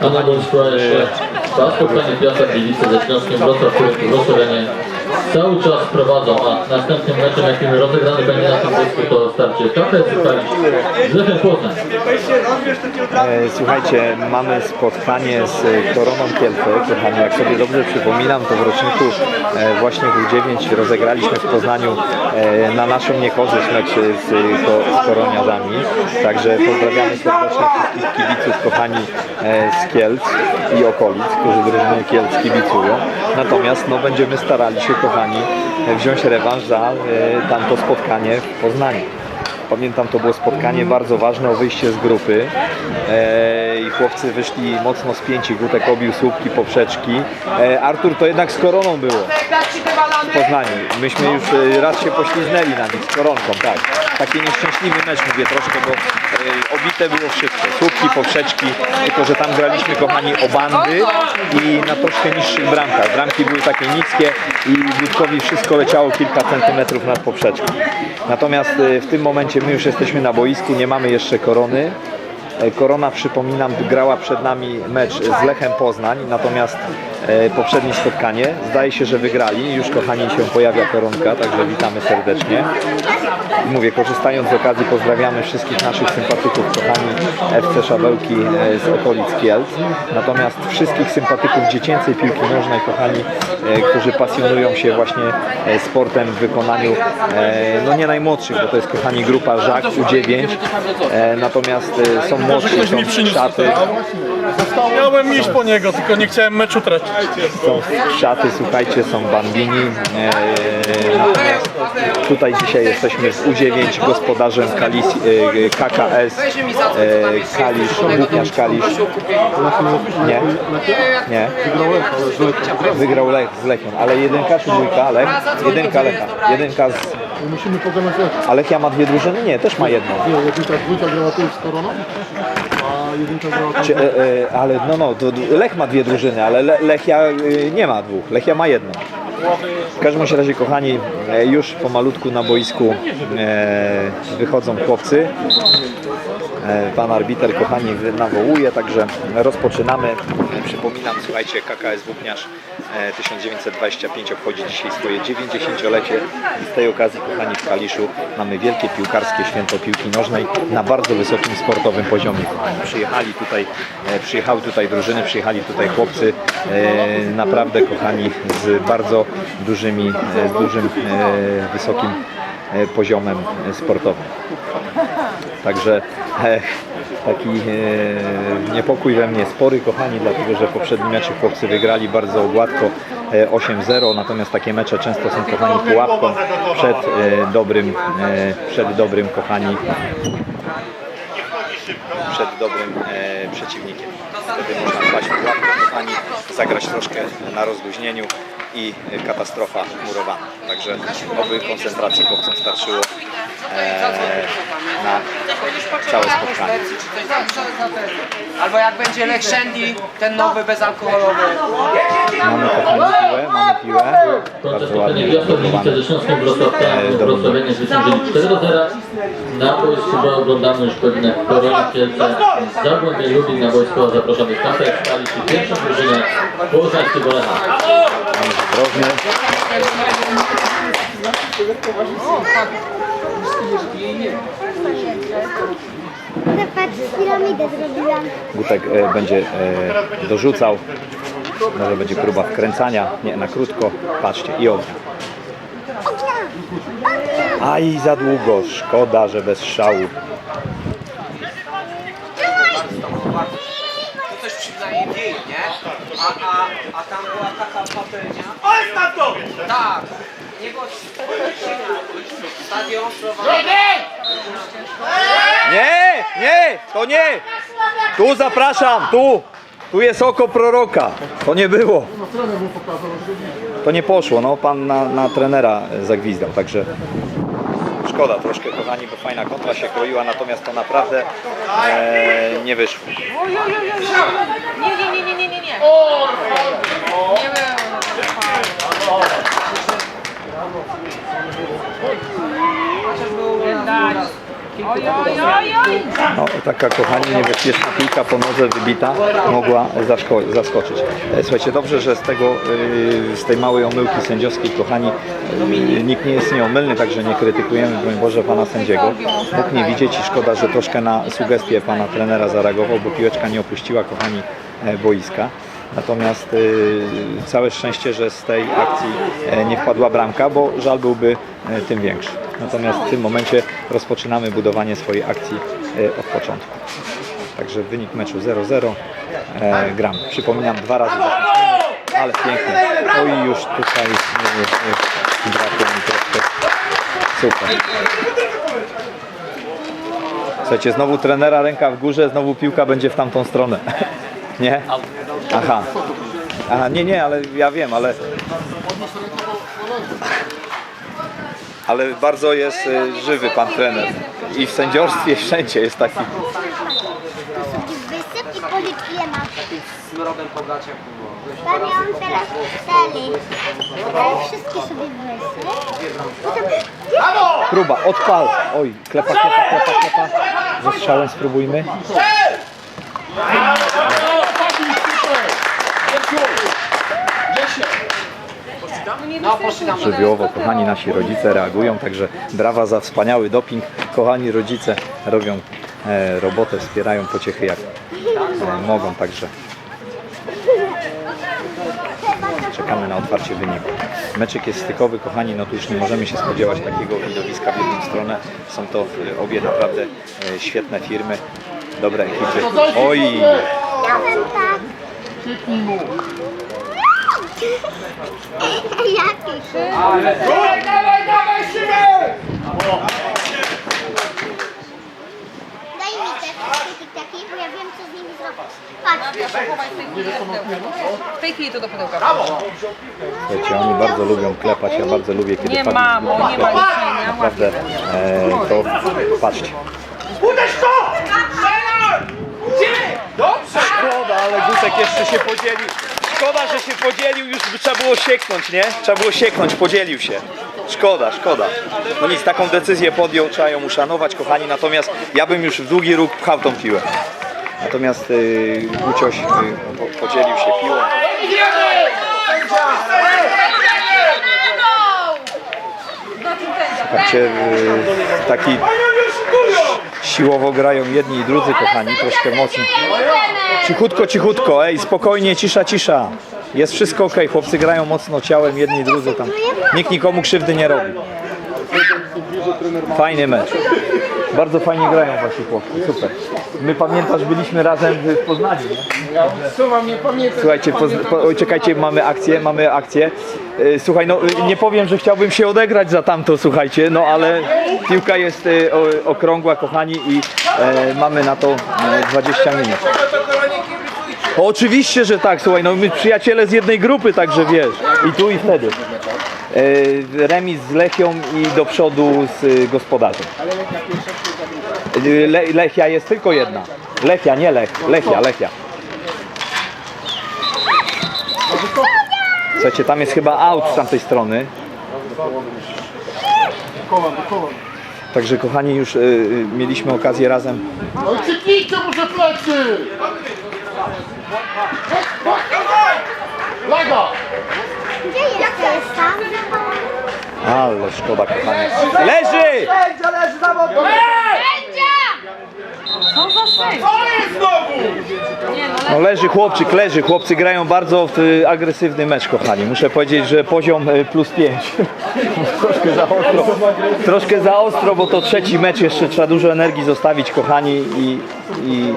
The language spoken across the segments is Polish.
Anna Gorszko, Transportowanie Piasta Gliwice, zaczynowskim Wrocław, Wrocławianie cały czas prowadzą, a następnym meczem, jakim rozegrany będzie na tym boisku, to starcie Kalisz z Lechem Poznań. E, Słuchajcie, mamy spotkanie z Koroną Kielce, kochani, jak sobie dobrze przypominam, to w roczniku e, właśnie W9 rozegraliśmy w Poznaniu e, na naszą niekorzyść mecz z, z Koroniarzami, także pozdrawiamy serdecznie wszystkich kibiców, kochani z Kielc i okolic, którzy drużyny Kielc kibicują, natomiast no, będziemy starali się, kochani, wziąć rewanż za e, tamto spotkanie w Poznaniu. Pamiętam, to było spotkanie bardzo ważne o wyjście z grupy e, i chłopcy wyszli mocno spięci. Gutek obił słupki, poprzeczki. E, Artur to jednak z koroną było w Poznaniu. Myśmy już e, raz się pośliznęli na nich z koronką, tak. Taki nieszczęśliwy mecz, mówię troszkę, bo e, obite było wszystko. Słupki, poprzeczki, tylko że tam graliśmy, kochani, o bandy i na troszkę niższych bramkach. Bramki były takie niskie i Gutkowi wszystko leciało kilka centymetrów nad poprzeczką. Natomiast e, w tym momencie my już jesteśmy na boisku, nie mamy jeszcze korony. E, Korona, przypominam, grała przed nami mecz z Lechem Poznań, natomiast poprzednie spotkanie, zdaje się, że wygrali. Już, kochani, się pojawia koronka, także witamy serdecznie. I Mówię, korzystając z okazji, pozdrawiamy wszystkich naszych sympatyków, kochani FC Szabełki e, z okolic Kielc. Natomiast wszystkich sympatyków dziecięcej piłki nożnej, kochani, e, którzy pasjonują się właśnie e, sportem w wykonaniu, e, no nie najmłodszych, bo to jest, kochani, grupa Żak U9. E, Natomiast e, są młodsi, są szaty, Miałem iść po niego, tylko nie chciałem meczu tracić. Są szaty, słuchajcie, są bambini. E, natomiast tutaj dzisiaj jesteśmy w U9 gospodarzem Kalis, e, KKS e, Kalisz, Włókniarz Kalisz. Nie? Nie. Wygrał Lech z Lechią, ale jedynka czy dwójka? Lech? Jedynka Lecha. Jedynka z... Musimy pogadać jak. A Lechia ma dwie drużyny? Nie, też ma jedną. Nie, jedynka, dwójka grała tu z koroną, Czy, e, e, ale no, no, to Lech ma dwie drużyny, ale Le, Lechia e, nie ma dwóch. Lechia ma jedną. W każdym razie, kochani, e, już pomalutku na boisku e, wychodzą chłopcy. E, Pan arbiter, kochani, nawołuje, także rozpoczynamy. E, Przypominam, słuchajcie, KKS Włókniarz e, 1925 obchodzi dzisiaj swoje 90-lecie i z tej okazji, kochani, w Kaliszu mamy wielkie piłkarskie święto piłki nożnej na bardzo wysokim sportowym poziomie. Przyjechali tutaj, e, przyjechały tutaj drużyny, przyjechali tutaj chłopcy, e, naprawdę, kochani, z bardzo dużymi, e, z dużym, e, wysokim e, poziomem e, sportowym. Także e, taki e, niepokój we mnie spory, kochani, dlatego że poprzedni mecze chłopcy wygrali bardzo gładko e, 8-0, natomiast takie mecze często są, kochani, pułapką przed e, dobrym, e, przed dobrym, kochani, przed dobrym e, przeciwnikiem. Wtedy można wpaść pułapkę, kochani, zagrać troszkę na rozluźnieniu i katastrofa murowana. Także oby koncentracji chłopcom starczyło na całe spotkanie. Albo jak będzie Lech Shandy, ten nowy bezalkoholowy. Mamy kochani piłę, mamy piłę. Bardzo ładnie ze Śląskiem Wrocław, Wrocławianie zwyciężyli 4 do 0. Na boisku bo oglądamy już pewne Korona Kielce, Zagłębie Lubin na boisku zapraszamy KPS Kalisz i pierwszą drużynę Poznańskiego Lecha. Mamy zdrowie. Patrz, piramidę zrobiłam. Gutek e, będzie e, dorzucał. Może będzie próba wkręcania. Nie, na krótko. Patrzcie, i ognia. Aj, za długo. Szkoda, że bez szału. To coś przynajmniej wie, nie? A, a, a tam była taka patelnia. To! Tak. Nie. Nie, to nie. Tu zapraszam, tu. Tu jest oko proroka. To nie było. No To nie poszło, no pan na, na trenera zagwizdał, także szkoda troszkę kochani, bo fajna kontra się kroiła, natomiast to naprawdę e, nie wyszło. Nie, nie, nie, nie, nie, nie. No, taka kochani niebezpieczna piłka po nodze wybita mogła zaskoczyć. E, Słuchajcie, dobrze, że z tego, yy, z tej małej omyłki sędziowskiej, kochani, yy, nikt nie jest nieomylny, także nie krytykujemy, broń Boże, pana sędziego. Mógł nie widzieć i szkoda, że troszkę na sugestie pana trenera zareagował, bo piłeczka nie opuściła, kochani, e, boiska. Natomiast yy, całe szczęście, że z tej akcji e, nie wpadła bramka, bo żal byłby e, tym większy. Natomiast w tym momencie rozpoczynamy budowanie swojej akcji e, od początku. Także wynik meczu 0-0. E, gram. Przypominam dwa razy, ale pięknie. Oj, już tutaj brakło mi troszkę. Super. Słuchajcie, znowu trenera ręka w górze, znowu piłka będzie w tamtą stronę. Nie? Aha. Aha, nie, nie, ale ja wiem, ale... Ale bardzo jest y, żywy pan trener. I w sędziorstwie wszędzie jest taki. Wysyp i policz ile masz. Z rodem. Tam ja mam teraz cztery. Ale wszystkie sobie wysyp. Próba, odpal. Oj, klepa, klepa, klepa, klepa. Ze strzałem spróbujmy. Tam. Żywiołowo, kochani nasi rodzice reagują, także brawa za wspaniały doping. Kochani rodzice robią e, robotę, wspierają pociechy jak e, mogą, także czekamy na otwarcie wyniku. Meczyk jest stykowy, kochani, no tu już nie możemy się spodziewać takiego widowiska w jedną stronę. Są to e, obie naprawdę e, świetne firmy, dobre ekipy. Oj, Miałem tak. Jaki? Daj mi te wszystkie tiktaki, bo ja wiem co z nimi zrobić. Patrz. W tej chwili do pudełka. W tej chwili to do pudełka. Słuchajcie, oni bardzo lubią klepać, ja bardzo lubię, kiedy Nie mamo, nie ma klepa. liczenia. Naprawdę, e, to patrzcie. Szkoda, ale Gutek jeszcze się podzielił. Szkoda, że się podzielił, już by trzeba było sieknąć, nie? Trzeba było sieknąć, podzielił się. Szkoda, szkoda. No nic, taką decyzję podjął, trzeba ją uszanować, kochani, natomiast ja bym już w długi róg pchał tą piłę. Natomiast yy, Gucioś y, po- podzielił się piłą. Słuchajcie, y, taki siłowo grają jedni i drudzy, kochani, troszkę mocniej. Cichutko, cichutko, ej, spokojnie, cisza, cisza. Jest wszystko ok, chłopcy grają mocno ciałem, jedni i drudzy tam. Nikt nikomu krzywdy nie robi. Fajny mecz. Bardzo fajnie grają wasi chłopcy, super. My pamiętasz, byliśmy razem w Poznaniu, nie? Słuchajcie, poz- po, oj, czekajcie, mamy akcję, mamy akcję. Y, Słuchaj, no y, nie powiem, że chciałbym się odegrać za tamto, słuchajcie, no ale piłka jest y, o- okrągła, kochani, i e, mamy na to e, 20 minut. Oczywiście, że tak, słuchaj, no my przyjaciele z jednej grupy, także wiesz, i tu i wtedy. E, remis z Lechią i do przodu z y, gospodarzem. Y, Le, Lechia jest tylko jedna. Lechia, nie Lech, Lechia, Lechia. Słuchajcie, tam jest chyba aut z tamtej strony. Także kochani, już y, y, mieliśmy okazję razem. No i krzyknijcie mu, że plecy! Laga! Gdzie? Tam? Ale szkoda, kochani. Leży! Co za sędzia? Nie no, No leży chłopczyk, leży. Chłopcy grają bardzo w, y, agresywny mecz, kochani. Muszę powiedzieć, że poziom y, plus 5. Troszkę za ostro. Troszkę za ostro, bo to trzeci mecz, jeszcze trzeba dużo energii zostawić, kochani. I, i...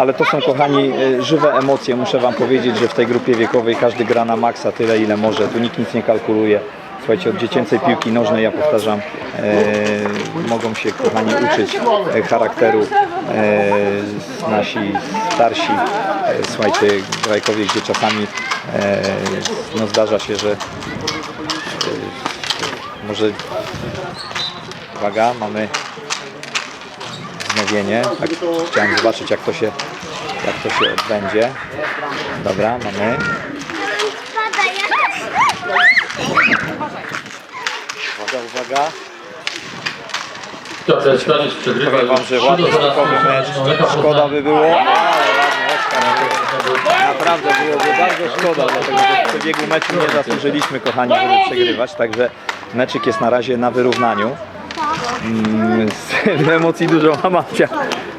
Ale to są, kochani, y, żywe emocje. Muszę wam powiedzieć, że w tej grupie wiekowej każdy gra na maksa tyle, ile może. Tu nikt nic nie kalkuluje. Słuchajcie, od dziecięcej piłki nożnej, ja powtarzam, e, mogą się, kochani, uczyć e, charakteru e, nasi starsi, e, słuchajcie, grajkowie, gdzie czasami e, no, zdarza się, że e, może uwaga, mamy wznowienie, tak, chciałem zobaczyć jak to się jak to się odbędzie. Dobra, mamy. Uwaga, uwaga. Przegrywa Powiem wam, że ładny 3 do 0 skokowy mecz. Lecha Szkoda by było, ale ładny Oskar. Naprawdę byłoby bardzo szkoda, dlatego że w przebiegu meczu nie zasłużyliśmy, kochani, żeby przegrywać, także meczyk jest na razie na wyrównaniu. Mm, z emocji dużo ma Macia.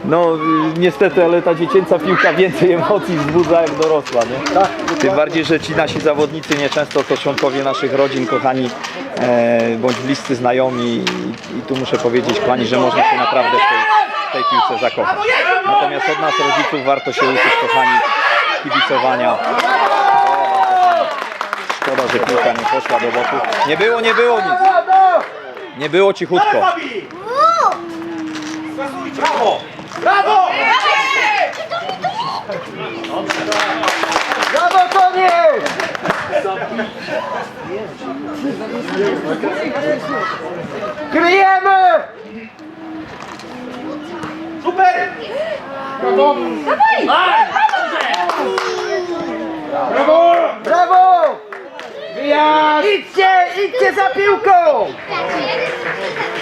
No niestety, ale ta dziecięca piłka więcej emocji wzbudza jak dorosła, nie? Tym bardziej, że ci nasi zawodnicy nieczęsto to członkowie naszych rodzin, kochani, e, bądź bliscy znajomi i, i tu muszę powiedzieć, kochani, że można się naprawdę w tej, w tej piłce zakochać. Natomiast od nas rodziców warto się uczyć, kochani, kibicowania. Szkoda, że piłka nie poszła do boku. Nie było, nie było nic. Nie było cichutko. Brawo, koniec! Kryjemy! Super! Brawo! Wyjazd! Idźcie, idźcie za piłką!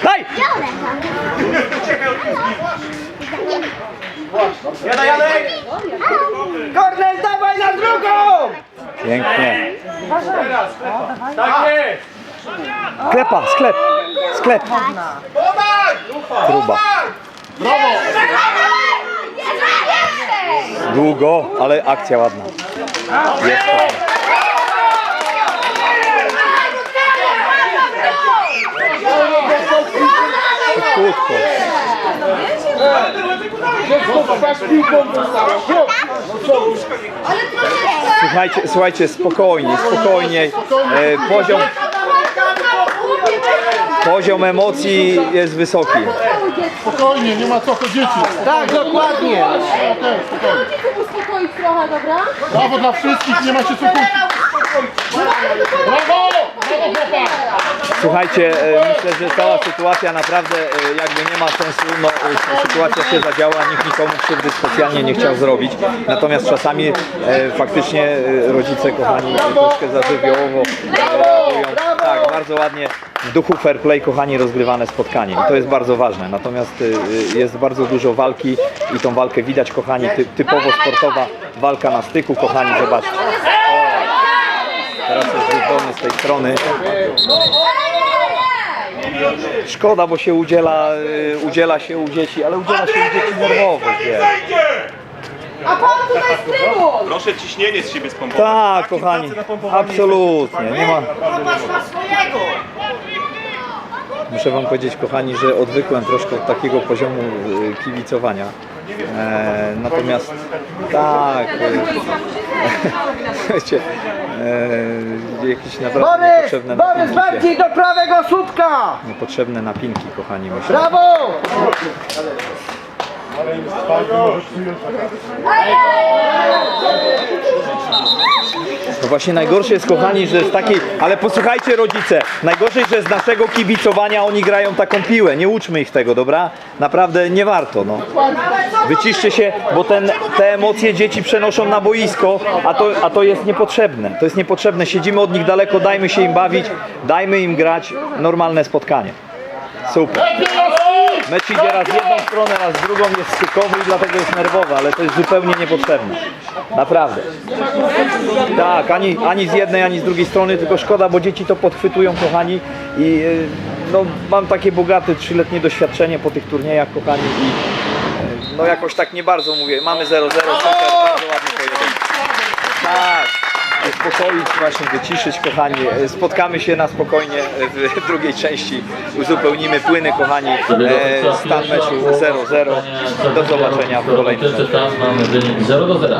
Daj! Jadę, jadę! Kornel, dawaj na drugą! Pięknie. Klepa, sklep, sklep. Próba. Długo, ale akcja ładna. Jest to. Słuchajcie, słuchajcie, spokojnie, spokojnie. E, poziom, poziom emocji jest wysoki. Spokojnie, nie ma co to dzieci. Tak, dokładnie. Okej, spokojnie. uspokoić trochę, dobra? Brawo dla wszystkich, nie ma się co kłócić. Brawo! Brawo chłopak! Słuchajcie, e, myślę, że cała sytuacja naprawdę e, jakby nie ma sensu. No, e, sytuacja się zadziała, nikt nikomu krzywdy specjalnie nie chciał zrobić. Natomiast czasami e, faktycznie rodzice kochani troszkę za żywiołowo e, reagują. Tak, bardzo ładnie w duchu fair play kochani rozgrywane spotkanie. To jest bardzo ważne. Natomiast jest bardzo dużo walki i tą walkę widać kochani, ty, typowo sportowa walka na styku kochani, zobaczcie. Teraz jest wolny z tej strony. Szkoda, bo się udziela, y, udziela się u dzieci, ale udziela się u dzieci nerwowo, wie. A pan tutaj z tyłu! Proszę ciśnienie z siebie spompować. Tak, kochani, absolutnie, nie ma... Muszę wam powiedzieć, kochani, że odwykłem troszkę od takiego poziomu y, kibicowania. E, natomiast tak, e, słuchajcie, e, jakieś naprawdę Borys, niepotrzebne Borys, napinki bardziej do prawego słupka! niepotrzebne napinki, kochani, myślę. Brawo! No właśnie najgorsze jest, kochani, że z takiej... Ale posłuchajcie rodzice, najgorsze jest, że z naszego kibicowania oni grają taką piłę. Nie uczmy ich tego, dobra? Naprawdę nie warto, no. Wyciszcie się, bo ten, te emocje dzieci przenoszą na boisko, a to, a to jest niepotrzebne. To jest niepotrzebne. Siedzimy od nich daleko, dajmy się im bawić, dajmy im grać normalne spotkanie. Super. Mecz idzie raz jedną stronę, raz drugą, jest stykowy i dlatego jest nerwowy, ale to jest zupełnie niepotrzebne. Naprawdę. Tak, ani, ani z jednej, ani z drugiej strony, tylko szkoda, bo dzieci to podchwytują, kochani. I y, no, mam takie bogate trzyletnie doświadczenie po tych turniejach, kochani. I y, no jakoś tak nie bardzo mówię. Mamy 0-0, super, bardzo ładny pojedynek. Tak. Uspokoić, właśnie wyciszyć, kochani. Spotkamy się na spokojnie w drugiej części. Uzupełnimy płyny, kochani. E, stan meczu 0-0. Do zobaczenia w kolejnym meczu. Tam mamy wynik 0 do 0.